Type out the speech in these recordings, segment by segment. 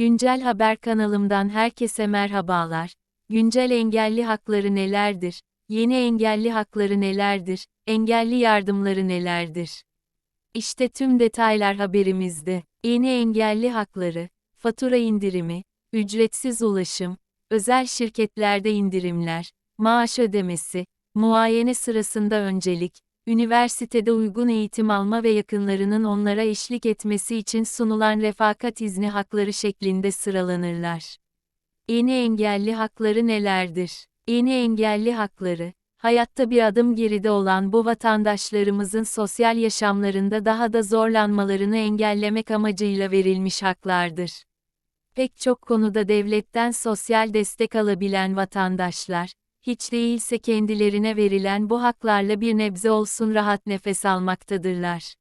Güncel Haber kanalımdan herkese merhabalar. Güncel engelli hakları nelerdir? Yeni engelli hakları nelerdir? Engelli yardımları nelerdir? İşte tüm detaylar haberimizde. Yeni engelli hakları, fatura indirimi, ücretsiz ulaşım, özel şirketlerde indirimler, maaş ödemesi, muayene sırasında öncelik, üniversitede uygun eğitim alma ve yakınlarının onlara eşlik etmesi için sunulan refakat izni hakları şeklinde sıralanırlar. Yeni engelli hakları nelerdir? Yeni engelli hakları, hayatta bir adım geride olan bu vatandaşlarımızın sosyal yaşamlarında daha da zorlanmalarını engellemek amacıyla verilmiş haklardır. Pek çok konuda devletten sosyal destek alabilen vatandaşlar, hiç değilse kendilerine verilen bu haklarla bir nebze olsun rahat nefes almaktadırlar.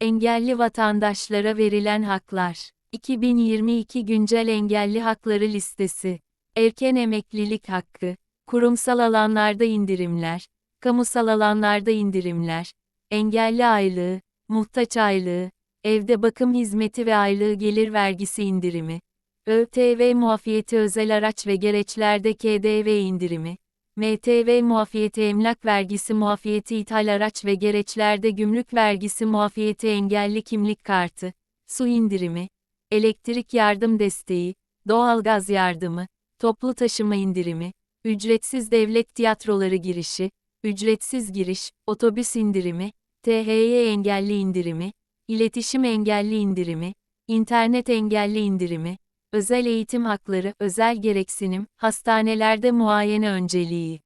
Engelli vatandaşlara verilen haklar. 2022 Güncel Engelli Hakları Listesi. Erken Emeklilik Hakkı. Kurumsal alanlarda indirimler, kamusal alanlarda indirimler, engelli aylığı, muhtaç aylığı, evde bakım hizmeti ve aylığı gelir vergisi indirimi, ÖTV muafiyeti özel araç ve gereçlerde KDV indirimi, MTV muafiyeti emlak vergisi muafiyeti ithal araç ve gereçlerde gümrük vergisi muafiyeti engelli kimlik kartı, su indirimi, elektrik yardım desteği, doğalgaz yardımı, toplu taşıma indirimi, ücretsiz devlet tiyatroları girişi, ücretsiz giriş, otobüs indirimi, THY engelli indirimi, iletişim engelli indirimi, internet engelli indirimi, özel eğitim hakları, özel gereksinim, hastanelerde muayene önceliği.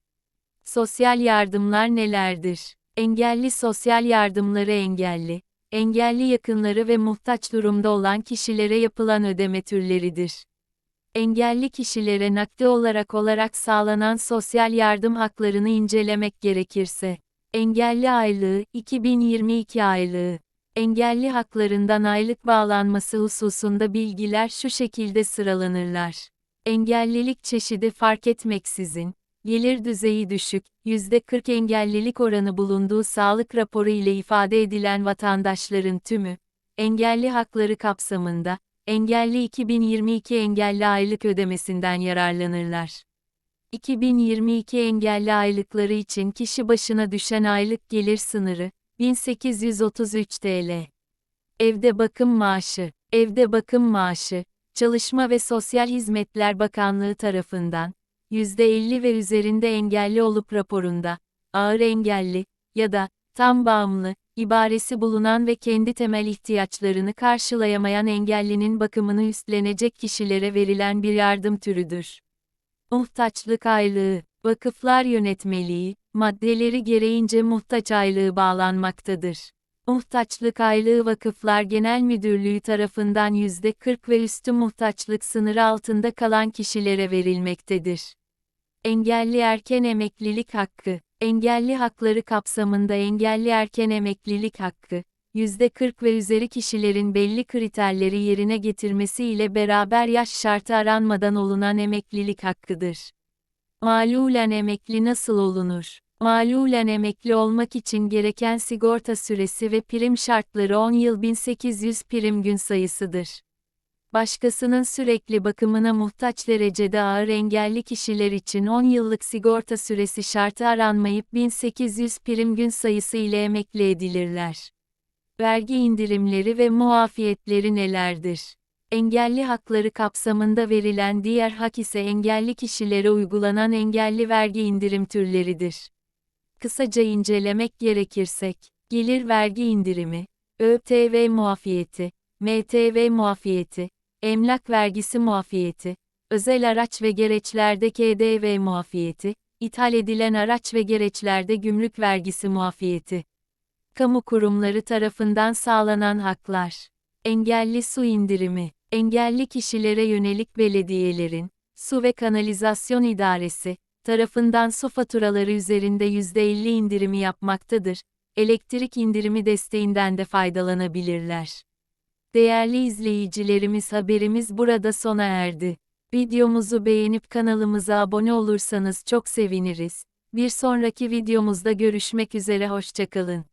Sosyal yardımlar nelerdir? Engelli sosyal yardımları engelli, engelli yakınları ve muhtaç durumda olan kişilere yapılan ödeme türleridir. Engelli kişilere nakde olarak olarak sağlanan sosyal yardım haklarını incelemek gerekirse, engelli aylığı, 2022 aylığı, engelli haklarından aylık bağlanması hususunda bilgiler şu şekilde sıralanırlar. Engellilik çeşidi fark etmeksizin, gelir düzeyi düşük, %40 engellilik oranı bulunduğu sağlık raporu ile ifade edilen vatandaşların tümü, engelli hakları kapsamında, engelli 2022 engelli aylık ödemesinden yararlanırlar. 2022 engelli aylıkları için kişi başına düşen aylık gelir sınırı, 1833 TL. Evde bakım maaşı, evde bakım maaşı, Çalışma ve Sosyal Hizmetler Bakanlığı tarafından, %50 ve üzerinde engelli olup raporunda, ağır engelli ya da tam bağımlı ibaresi bulunan ve kendi temel ihtiyaçlarını karşılayamayan engellinin bakımını üstlenecek kişilere verilen bir yardım türüdür. Muhtaçlık aylığı, vakıflar yönetmeliği, maddeleri gereğince muhtaç aylığı bağlanmaktadır. Muhtaçlık aylığı Vakıflar Genel Müdürlüğü tarafından %40 ve üstü muhtaçlık sınırı altında kalan kişilere verilmektedir. Engelli erken emeklilik hakkı, engelli hakları kapsamında engelli erken emeklilik hakkı, %40 ve üzeri kişilerin belli kriterleri yerine getirmesi ile beraber yaş şartı aranmadan olunan emeklilik hakkıdır. Malulen emekli nasıl olunur? Malulen emekli olmak için gereken sigorta süresi ve prim şartları 10 yıl 1800 prim gün sayısıdır. Başkasının sürekli bakımına muhtaç derecede ağır engelli kişiler için 10 yıllık sigorta süresi şartı aranmayıp 1800 prim gün sayısı ile emekli edilirler. Vergi indirimleri ve muafiyetleri nelerdir? Engelli hakları kapsamında verilen diğer hak ise engelli kişilere uygulanan engelli vergi indirim türleridir. Kısaca incelemek gerekirsek, gelir vergi indirimi, ÖTV muafiyeti, MTV muafiyeti, emlak vergisi muafiyeti, özel araç ve gereçlerde KDV muafiyeti, ithal edilen araç ve gereçlerde gümrük vergisi muafiyeti. Kamu kurumları tarafından sağlanan haklar. Engelli su indirimi, engelli kişilere yönelik belediyelerin, su ve kanalizasyon idaresi, tarafından su faturaları üzerinde %50 indirimi yapmaktadır. Elektrik indirimi desteğinden de faydalanabilirler. Değerli izleyicilerimiz haberimiz burada sona erdi. Videomuzu beğenip kanalımıza abone olursanız çok seviniriz. Bir sonraki videomuzda görüşmek üzere hoşçakalın.